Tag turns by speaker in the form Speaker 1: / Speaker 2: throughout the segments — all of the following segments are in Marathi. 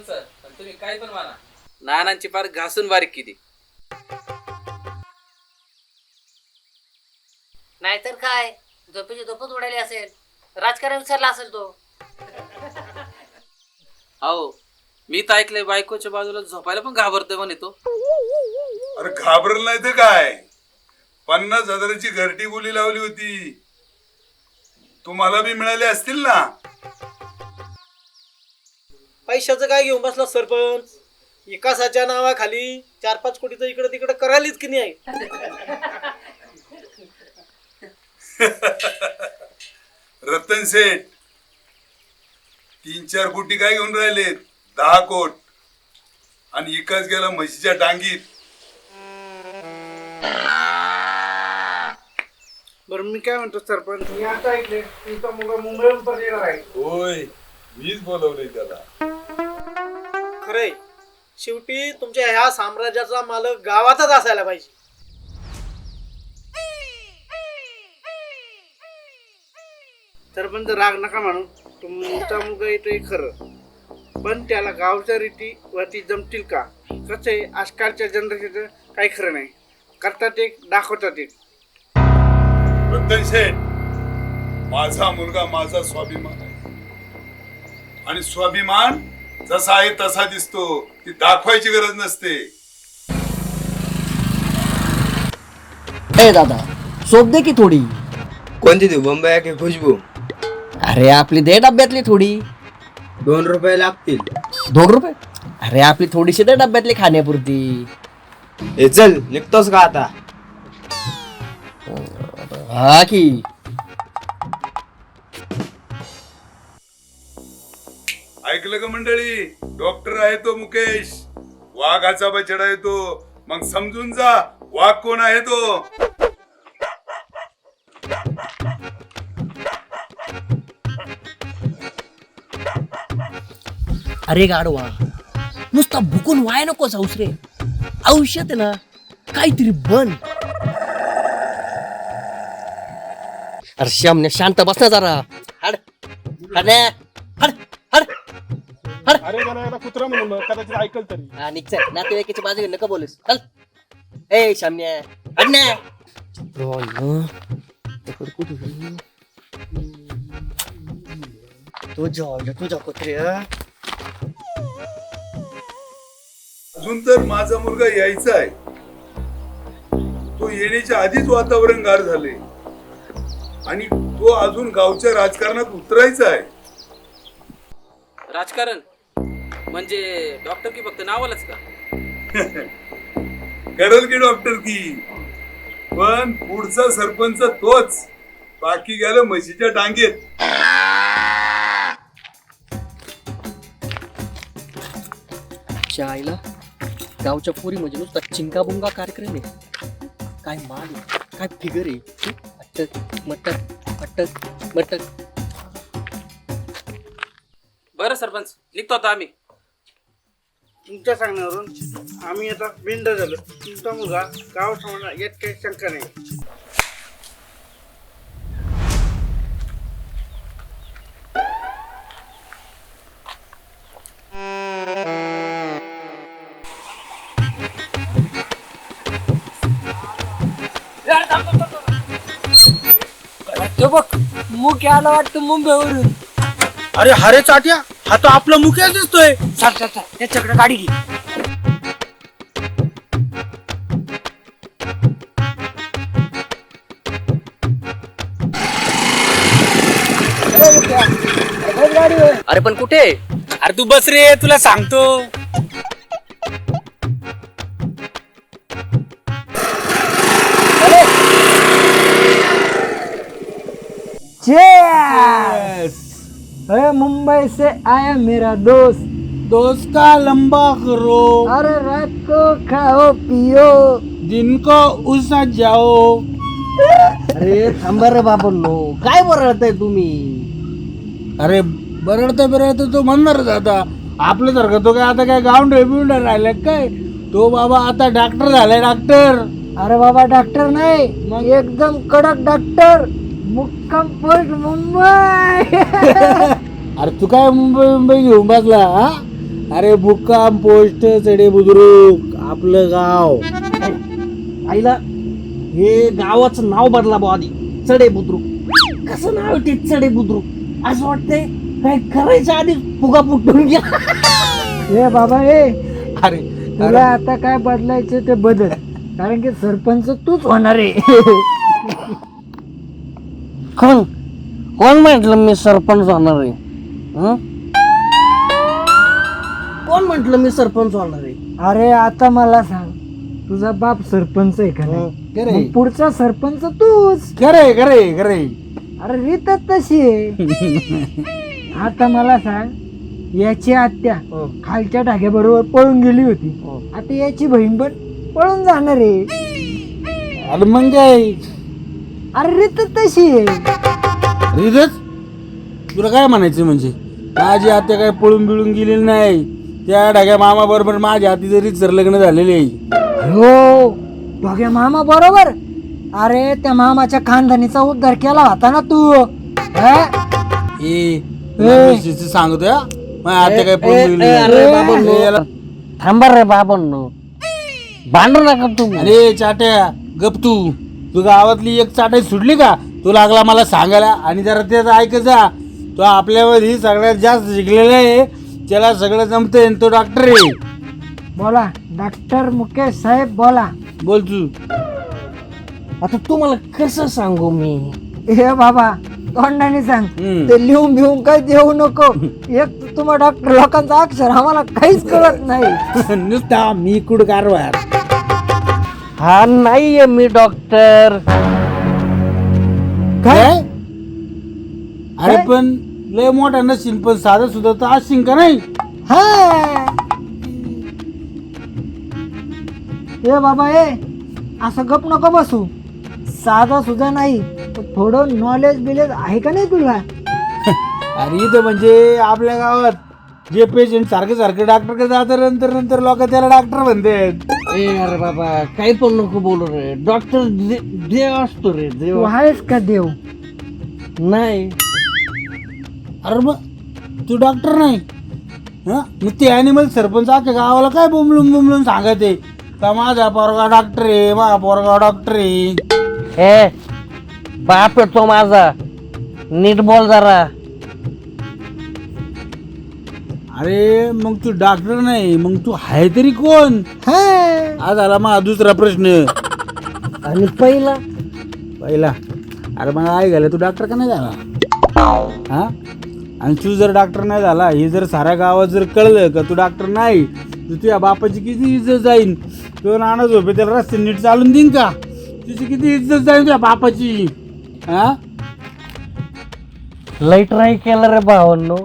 Speaker 1: काही पण म्हणा. नानांची फार घासून बारीक किती
Speaker 2: नाहीतर काय? झोपेची झोपच उडाली असेल. राजकारण विसरला असेल तो.
Speaker 1: अहो मी तर ऐकलंय बायकोच्या बाजूला झोपायला पण घाबरतोय म्हणे तो.
Speaker 3: अरे घाबरलं नाही तर काय? पन्नास हजाराची घरटी बोली लावली होती. तुम्हाला बी मिळाले असतील ना?
Speaker 4: पैशाचं काय घेऊन बसला सरपंच? विकासाच्या नावाखाली चार पाच कोटीचं इकडे तिकडे करायलीच की नाही?
Speaker 3: रतन सेठ तीन चार कोटी काय घेऊन राहिले दहा कोट. आणि इकाच गेला म्हशीच्या डांगीत.
Speaker 4: बरं मी काय म्हणतो सरपंच? मी आता ऐकले तुमचा मुलगा मुंबईहून परत येणार आहे.
Speaker 3: होय मीच बोलवलंय त्याला.
Speaker 4: खरंय. शेवटी तुमच्या ह्या साम्राज्याचा मालक गावातच असायला पाहिजे. सरपंच राग नका म्हणू. तुमचा मुलगा येतोय खरं. पण त्याला गावच्या रीती वरती जमतील का? कसं आहे? आजकालच्या जनरेशनचं काही खरं नाही. करतात एक दाखवतात एक.
Speaker 3: रतन शेठ माझा मुलगा माझा स्वाभिमान आहे. आणि स्वाभिमान जसा आहे तसा दिसतो. ती दाखवायची गरज नसते.
Speaker 5: ए दादा सोप दे की थोडी.
Speaker 6: कोणती देऊ? बंबई की खुशबू?
Speaker 5: अरे आपली दे डब्यातली थोडी.
Speaker 6: दोन रुपये लागतील.
Speaker 5: दोन रुपये? अरे आपली थोडीशी दे डब्यातली खाण्यापुरती.
Speaker 6: ए चल निघतोस का आता?
Speaker 5: हा की.
Speaker 3: ऐकलं का मंडळी? डॉक्टर आहे तो मुकेश. वाघाचा बछडा येतो मग समजून जा वाघ कोण आहे तो?
Speaker 5: अरे गाडवा नुसता भुकून वाय नको जाऊस रे. औषध ना काहीतरी बन. अरे श्यामने शांत बस ना जरा. हड.
Speaker 7: हड्या कुत्रा म्हणून कदाचित ऐकल तरी.
Speaker 5: हा निघचाय. नातेवाईकाची बाजू घेऊन नका बोलूस. चल. ए शाम्या. कुत्र्या
Speaker 3: अजून तर माझा मुलगा यायचा आहे. तो येण्याच्या आधीच वातावरण गार झाले आणि तो अजून गावच्या राजकारणात उतरायचा आहे.
Speaker 1: राजकारण? म्हणजे डॉक्टर की फक्त नावालाच का?
Speaker 3: करल की डॉक्टर की? पण पुढचा सरपंच तोच. बाकी गेलं म्हशीच्या डांगेत.
Speaker 5: च्या आईला? गावच्या पुरी म्हणजे नुसता चिंकाबुंगा कार्यक्रम आहे. काय माल आहे? काय फिगर आहे? अटक मटक अटक मटक
Speaker 1: बरं सरपंच निघतो आता आम्ही.
Speaker 4: तुमच्या सांगण्यावरून आम्ही आता बिंद झालो. तुमचा मुलगा गाव समाजा यात काही शंका नाही.
Speaker 5: तो बघ मुख्य आला वाटतं मुंबईवरून.
Speaker 4: अरे हरे चाट्या. हा तो आपला मुख्य दिसतोय.
Speaker 5: चाल चाल चाल. त्याच्याकडे गाडी घे. अरे पण कुठे?
Speaker 7: अरे तू बस रे तुला सांगतो.
Speaker 5: अरे मुंबई से आया मेरा दोस्त।
Speaker 4: दोस्त का लंबा करो।
Speaker 5: अरे रात को खाओ पियो।
Speaker 4: दिन को उसा जाओ।
Speaker 5: अरे थांबा रे बाबलो काय बरळताय तुम्ही?
Speaker 4: अरे बरडता बरडता तो म्हणणारच आता. आपल्यासारखं तो काय आता काय गावंडर बिवंडर राहिला काय? तो बाबा आता डॉक्टर झालाय डॉक्टर.
Speaker 5: अरे बाबा डॉक्टर नाही. मग? एकदम कडक डॉक्टर. मुक्काम पोस्ट मुंबई.
Speaker 4: अरे तू काय मुंबई मुंबई घेऊन बसला हा?
Speaker 7: अरे मुक्काम पोस्ट चढे बुद्रुक आपलं गाव.
Speaker 8: आईला हे गावाचं नाव बदला बा आधी. चढे बुद्रुक. कसं नाव आहे ते चढे बुद्रुक? असं वाटतंय काय करायचं आधी? फुगा फुटून गेला
Speaker 9: ए बाबा ए
Speaker 7: अरे
Speaker 9: तुला आता काय बदलायचं ते बदल. कारण की सरपंच तूच होणार आहे.
Speaker 8: कोण? कोण म्हटलं मी सरपंच होणार आहे? हं? कोण म्हटलं मी सरपंच होणार आहे?
Speaker 9: अरे आता मला सांग. तुझा बाप सरपंच आहे का नाही?
Speaker 7: खरे
Speaker 9: मग पुढचा सरपंच तूच.
Speaker 7: खरे खरे खरे
Speaker 9: अरे रीतच तशी आहे. आता मला सांग याची आत्या
Speaker 8: हं.
Speaker 9: खालच्या ढाग्याबरोबर पळून गेली होती.
Speaker 8: हं.
Speaker 9: आता याची बहीण पण पळून जाणार आहे.
Speaker 7: अरे मग काय?
Speaker 9: अरे रीतच तशी आहे.
Speaker 7: रिदच तुला काय म्हणायचं म्हणजे? माझी आत्या काय पळून बिळून गेलेली नाही. त्या ढाग्या मामा बरोबर माझ्या हाती जरी जर लग्न झालेले. आहे
Speaker 9: हो दोघे मामा बरोबर. अरे त्या मामाच्या खानदानीचा उद्धार केला होता ना तू. हा?
Speaker 7: ए सांगतोय हा. माझ्या आत्या काय पळून गेलेली नाही. ए, याला-
Speaker 8: थांबा रे बाबांनो. भांडू नका तुम्ही.
Speaker 7: अरे चाट्या गप तू. तू गावातली एक चाटाई सुटली का? तू लागला मला सांगायला. आणि जरा त्याचं ऐकत जा. तो आपल्यामध्ये सगळ्यात जास्त शिकलेला आहे. त्याला सगळं जमतंय आणि तो डॉक्टर आहे.
Speaker 9: बोला डॉक्टर मुकेश साहेब बोला.
Speaker 7: बोल तू.
Speaker 8: आता तुम्हाला कसं सांगू मी?
Speaker 9: हे बाबा तोंडाने सांग.
Speaker 7: हम्म.
Speaker 9: ते लिहून बिहून काही देऊ नको. एक तर तुम्हा डॉक्टर लोकांचा अक्षर आम्हाला काहीच कळत नाही.
Speaker 7: नुसता मी कुड कारभार.
Speaker 8: हा नाहीये मी डॉक्टर.
Speaker 7: काय? अरे पण लय मोठा नशील पण साधं सुद्धा तर असशील का नाही?
Speaker 9: हा. ए बाबा ए असं गप नको बसू. साधा सुद्धा नाही पण थोडं नॉलेज बिलेज आहे का नाही तुला?
Speaker 7: अरे इथं म्हणजे आपल्या गावात जे पेशंट सारखे सारखे डॉक्टर जातात नंतर नंतर लोक त्याला डॉक्टर म्हणतात.
Speaker 8: ए अरे बाबा काही पण नको बोलू रे. डॉक्टर देव असतो रे
Speaker 9: तू
Speaker 8: देव
Speaker 9: आहेस का देव?
Speaker 8: नाही.
Speaker 7: अरे मग तू डॉक्टर नाही? हं? मग ते ॲनिमल सरपंच अख्ख्या गावाला काय बोंबलून बोंबलून सांगते? का माझा पोरगा डॉक्टर आहे माझा पोरगा डॉक्टर आहे.
Speaker 8: ए बाप आहे तो माझा. नीट बोल जरा.
Speaker 7: अरे मग तू डॉक्टर नाही मग तू आहे तरी कोण?
Speaker 9: हा
Speaker 7: आज आला माझा दुसरा प्रश्न.
Speaker 8: आणि पहिला?
Speaker 7: पहिला. अरे मग आई घाला तू डॉक्टर का नाही झाला? हा? आणि तू जर डॉक्टर नाही झाला हे जर साऱ्या गावात जर कळलं का तू डॉक्टर नाही तर तुझ्या बापाची किती इज्जत जाईन? तो नाना झोपे त्याला रस्ते नीट चालून देईन का? तुझी किती इज्जत जाईल तुझ्या बापाची? हा?
Speaker 8: लई ट्राय केलं रे भावांनो.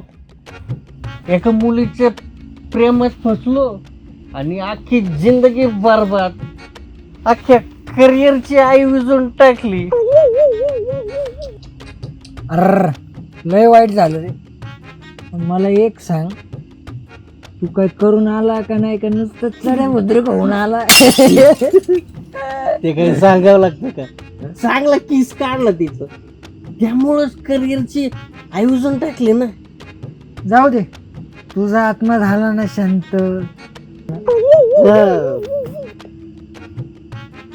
Speaker 8: एका मुलीचे प्रेमात फसलो आणि अख्खी जिंदगी बरबाद. अख्ख्या करिअरची आई विजून टाकली.
Speaker 9: अर लय वाईट झालं रे. पण मला एक सांग. तू काय करून आला का नाही का? नुसतं चढ्या मुद्रिक होऊन आला.
Speaker 8: ते काही सांगावं लागतं का? चांगला किस काढला तिचं. त्यामुळंच करिअरची आयोजन टाकले ना.
Speaker 9: जाऊ दे. तुझा आत्मा झाला ना शांत.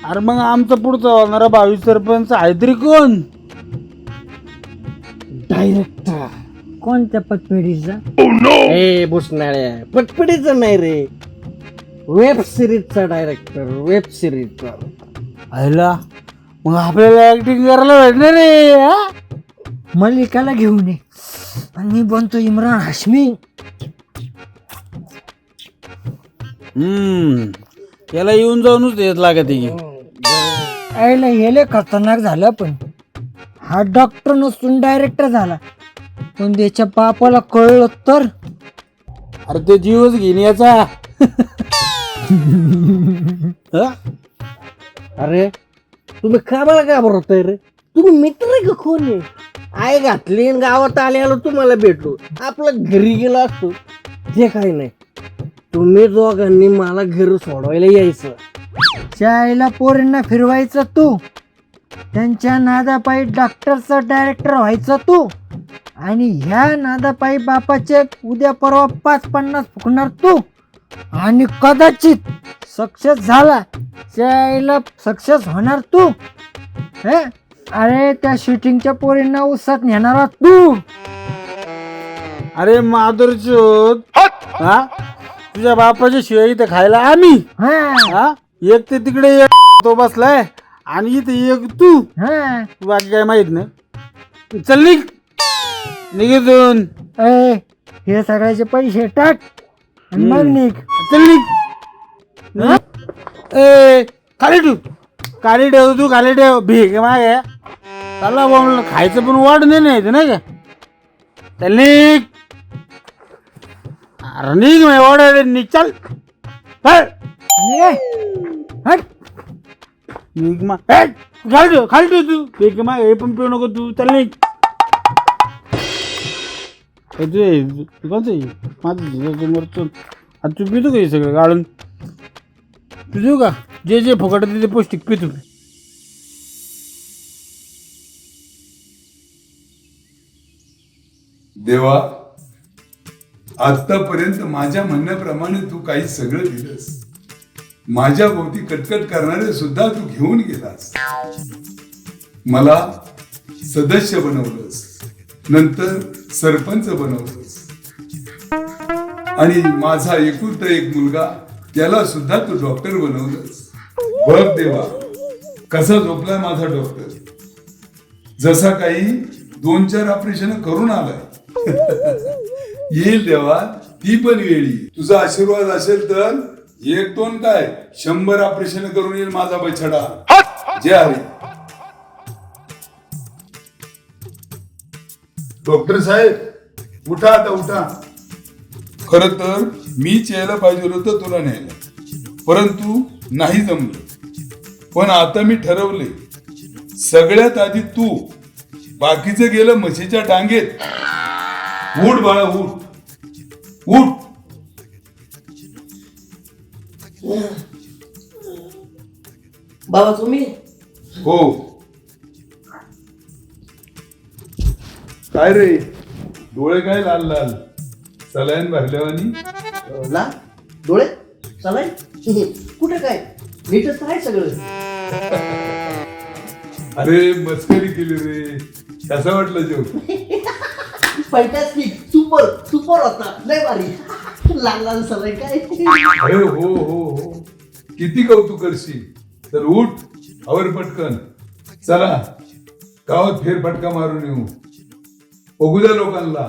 Speaker 7: अरे मग आमचा पुढचा होणारा भावी सरपंच. आहे तरी कोण?
Speaker 8: डायरेक्टर
Speaker 9: कोणत्या पतपेढीचा?
Speaker 8: ए बुसनाळ्या पटपटीचं नाही रे. वेब सिरीजचा डायरेक्टर वेब सिरीजचा
Speaker 7: आयला मग आपल्याला ऍक्टिंग करायला भेटणार रे हा?
Speaker 9: मल्लिकाला घेऊन ये. आणि मी बनतो इम्रान. हाशमी
Speaker 7: हम्म त्याला येऊन जाऊनच येत लागत आहे की.
Speaker 9: हेले खतरनाक झालं पण. हा डॉक्टर नसून डायरेक्टर झाला. पण त्याच्या बापाला कळलं तर?
Speaker 7: अरे ते जीवच घेईन याचा. हा?
Speaker 8: अरे तुम्ही का मला घाबरताय रे? तुम्ही मित्र आहे का कोण आहे? आय घातली आणि गावात आल्याला तुम्हाला भेटू. आपलं घरी गेलो असतो. ते काही नाही. तुम्ही दोघांनी मला घर सोडवायला यायचं.
Speaker 9: त्या आईला पोरींना फिरवायचं तू. त्यांच्या नादापायी डॉक्टरचा डायरेक्टर व्हायचं तू. आणि ह्या नादापायी बापाचे उद्या परवा पाच पन्नास फुकणार तू. आणि कदाचित सक्सेस झाला. त्याला सक्सेस होणार तू. हे? अरे त्या शूटिंगच्या पोरींना उसात नेणारा तू.
Speaker 7: अरे माधुरचोद हा? तुझ्या बापाच्या शिवाय इथे खायला आम्ही.
Speaker 9: हा.
Speaker 7: हा? एक ते तिकडे एक तो बसलाय आणि इथे एक तू.
Speaker 9: हा.
Speaker 7: तू बाकी काय माहीत नाही. चल निघ. निघेतून
Speaker 9: ए हे सगळ्याचे पैसे टाक आणि मग निघ.
Speaker 7: चल निघ. हा? ए खाली ठेव. खाली ठेव तू खाली ठेव. भीक मागे. चला बाबा खायचं पण वाढ नाही नाही नाही का? चल निघ. अरे निघ मी वाढ निघ चल. चल.
Speaker 9: हट.
Speaker 7: निघ मा. ए, खाली खाली तू. भीक मा हे पण पिऊ नको तू. चल निघ. तू तू कोणतं माझं समोर तू आता तू पितो का हे सगळं गाळून? पितो का? जे जे फुकट ते पौष्टिक पितो.
Speaker 3: देवा आतापर्यंत माझ्या म्हणण्याप्रमाणे तू काही सगळं दिलंस. माझ्या भोवती कटकट करणारे सुद्धा तू घेऊन गेलास. मला सदस्य बनवलंस. नंतर सरपंच बनवलंस. आणि माझा एकुलता एक मुलगा त्याला सुद्धा तू डॉक्टर बनवलंस. बघ देवा कसा झोपलाय माझा डॉक्टर जसा काही दोन चार ऑपरेशन करून आलाय. येईल देवा ती पण वेळी. तुझा आशीर्वाद असेल तर एक दोन काय शंभर ऑपरेशन करून येईल माझा बछडा. जय हरी. डॉक्टर साहेब उठा आता उठा. खर तर मीच यायला पाहिजे होतं तुला न्यायला. परंतु नाही जमलं. पण आता मी ठरवले. सगळ्यात आधी तू बाकीचं गेलं म्हशीच्या टांगेत उठ बाळा उठ उठ
Speaker 8: बाबा तुम्ही?
Speaker 3: हो. काय रे? डोळे काय लाल लाल? सलाईन भरल्यावानी?
Speaker 8: ला डोळे? चालाय कुठे काय? नीटच आहे सगळं.
Speaker 3: अरे मस्करी केली रे. कसा वाटलं जेव
Speaker 8: फॅन्टॅस्टिक सुपर सुपर होता लय भारी. लाल लाल सलाय काय?
Speaker 3: अरे हो हो हो. किती कौतुक करशील? तर उठ आवर पटकन. चला गावात फेरफटका मारून येऊ. बघू द्या लोकांना.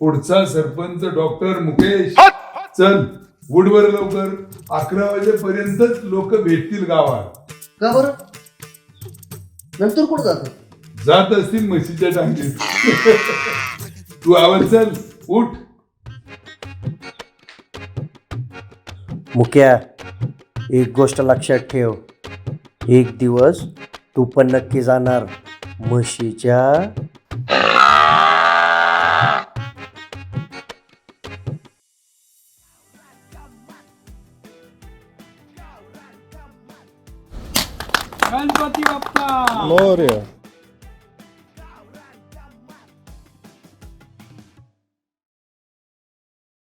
Speaker 3: पुढचा सरपंच डॉक्टर मुकेश. चल उठ बर लवकर. अकरा वाजेपर्यंतच लोक भेटतील गावात.
Speaker 8: का बरं? नंतर कुठं जातो
Speaker 3: जात असतील म्हशीच्या टांगेत. तू आवर चल उठ.
Speaker 10: मुक्या एक गोष्ट लक्षात ठेव. एक दिवस तू पण नक्की जाणार म्हशीच्या.
Speaker 7: गणपती बाप्पा.
Speaker 6: मोर्या.